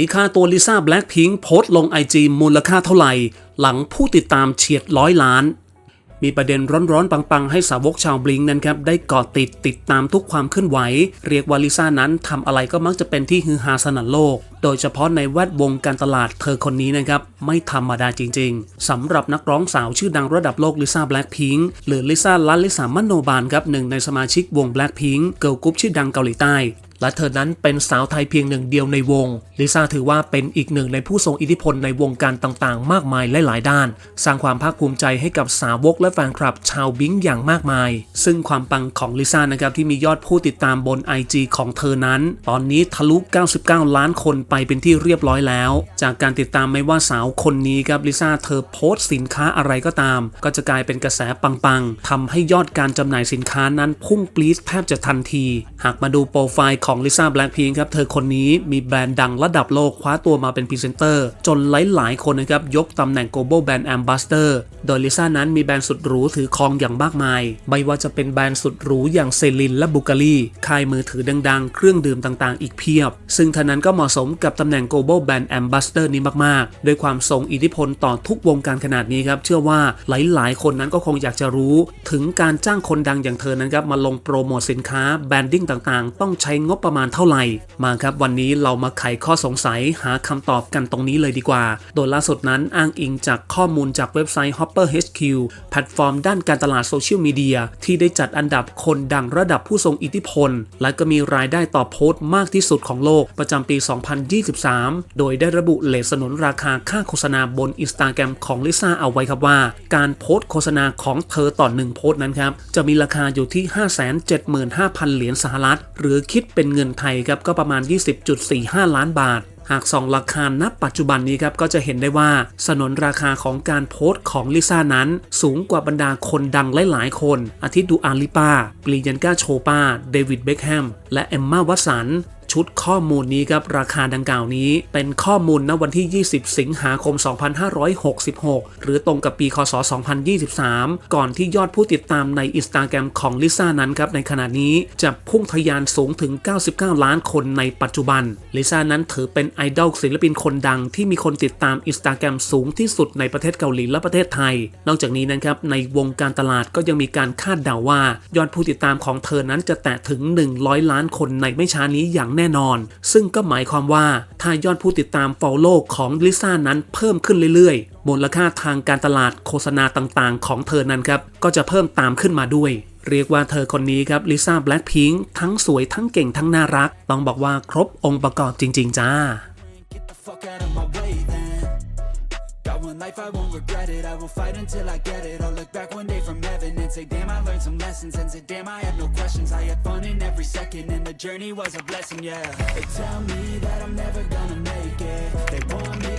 ยค่าตัวลิซ่าแบล็ k พิง k โพสต์ลงไอจีมูลค่าเท่าไหร่ หลังผู้ติดตามเฉียดร้อยล้าน มีประเด็นร้อนๆ ปังๆ ให้สาวกชาวบลิงนั้นครับ ได้เกาะติดติดตามทุกความเคลื่อนไหว เรียกว่าลิซ่านั้นทำอะไรก็มักจะเป็นที่ฮือฮาสนั่นโลก โดยเฉพาะในแวดวงการตลาดเธอคนนี้นะครับ ไม่ธรรมดาจริงๆสำหรับนักร้องสาวชื่อดังระดับโลกลิซ่าแบล็ k พิง k หรือลิซ่าลัลลิสามโนบานครับหนึ่งในสมาชิกวง Blackpink เกิร์ลกรุ๊ปชื่อดังเกาหลีใต้ และเธอนั้นเป็นสาวไทยเพียงหนึ่งเดียวในวง ลิซ่าถือว่าเป็นอีกหนึ่งในผู้ทรงอิทธิพลในวงการต่างๆ มากมายหลายๆ ด้าน สร้างความภาคภูมิใจให้กับสาวกและแฟนคลับชาวบิงอย่างมากมาย ซึ่งความปังของลิซ่านะครับที่มียอดผู้ติดตามบน IG ของเธอนั้น ตอนนี้ทะลุ 99 ล้านคนไปเป็นที่เรียบร้อยแล้ว จากการติดตามไม่ว่าสาวคนนี้ครับลิซ่าเธอโพสต์สินค้าอะไรก็ตาม ก็จะกลายเป็นกระแสปังๆทำให้ยอดการจำหน่ายสินค้านั้นพุ่งปรี๊ดแทบจะทันที หากมาดูโปรไฟล์ของลิซ่าแบล็ k พิงครับ เธอคนนี้มีแบรนด์ดังระดับโลกคว้าตัวมาเป็นพรีเซนเตอร์ จนหลายๆคนนะครับ ยกตำแหน่ง global brand ambassador โดยลิซ่านั้นมีแบรนด์สุดหรูถือครองอย่างมากมาย ไม่ว่าจะเป็นแบรนด์สุดหรูอย่างเซลินและบุกาลีค่ายมือถือดังๆ เครื่องดื่มต่างๆ อีกเพียบ ซึ่งเธอนั้นก็เหมาะสมกับตำแหน่ง global brand ambassador นี้มากๆ ด้วยความทรงอิทธิพลต่อทุกวงการขนาดนี้ครับ เชื่อว่าหลายๆ คนนั้นก็คงอยากจะรู้ ถึงการจ้างคนดังอย่างเธอนั้นครับมาลงโปรโมทสินค้าแบรนดิ้งต่างๆ ต้องใช้งบประมาณเท่าไหร่ มาครับวันนี้เรามาไขข้อสงสัยหาคำตอบกันตรงนี้เลยดีกว่า โดยล่าสุดนั้นอ้างอิงจากข้อมูลจากเว็บไซต์ Hopper HQ แพลตฟอร์มด้านการตลาดโซเชียลมีเดียที่ได้จัดอันดับคนดังระดับผู้ทรงอิทธิพล และก็มีรายได้ต่อโพสต์มากที่สุดของโลกประจำปี 2023 โดยได้ระบุเลทสนุนราคาค่าโฆษณาบนอินสตาแกรมของลิซ่าเอาไว้ครับว่า การโพสต์โฆษณาของเธอต่อหนึ่งโพสต์นั้นครับจะมีราคาอยู่ที่ 575,000 เหรียญสหรัฐ หรือคิดเป็นเงินไทยครับก็ประมาณ 20.45 ล้านบาท หากส่องราคาณปัจจุบันนี้ครับก็จะเห็นได้ว่าสนนราคาของการโพสต์ของลิซ่านั้น สูงกว่าบรรดาคนดังหลายๆ คน อาทิตย์ดูอาลิปาปรียันกาโชปาเดวิดเบคแฮมและเอมมาวัสัน ชุดข้อมูลนี้ครับราคาดังกล่าวนี้ เป็นข้อมูลณวันที่ 20 สิงหาคม 2566 หรือตรงกับปีคศ 2023 ก่อนที่ยอดผู้ติดตามในอินสตาแกรมของลิซ่านั้นครับในขณะนี้จะพุ่งทะยานสูงถึง 99 ล้านคนในปัจจุบันลิซ่านั้นถือเป็นไอดอลศิลปินคนดังที่มีคนติดตามอินสตาแกรมสูงที่สุดในประเทศเกาหลีและประเทศไทย นอกจากนี้นะครับในวงการตลาดก็ยังมีการคาดเดาว่ายอดผู้ติดตามของเธอนั้นจะแตะถึง 100 ล้านคนในไม่ช้านี้อย่างแน่นอน ซึ่งก็หมายความว่าถ้ายอดผู้ติดตาม follow ของลิซ่านั้นเพิ่มขึ้นเรื่อยๆ มูลค่าทางการตลาดโฆษณาต่างๆ ของเธอนั้นครับ ก็จะเพิ่มตามขึ้นมาด้วยเรียกว่าเธอคนนี้ครับลิซ่าแบล็ k พิง k ทั้งสวยทั้งเก่งทั้งน่ารัก ต้องบอกว่าครบองค์ประกอบจริง ๆ จ้า life, I won't regret it I will fight until I get it I'll look back one day And say damn I learned some lessons And say damn I had no questions. I had fun in every second And the journey was a blessing, yeah. They tell me that I'm never gonna make it. They want me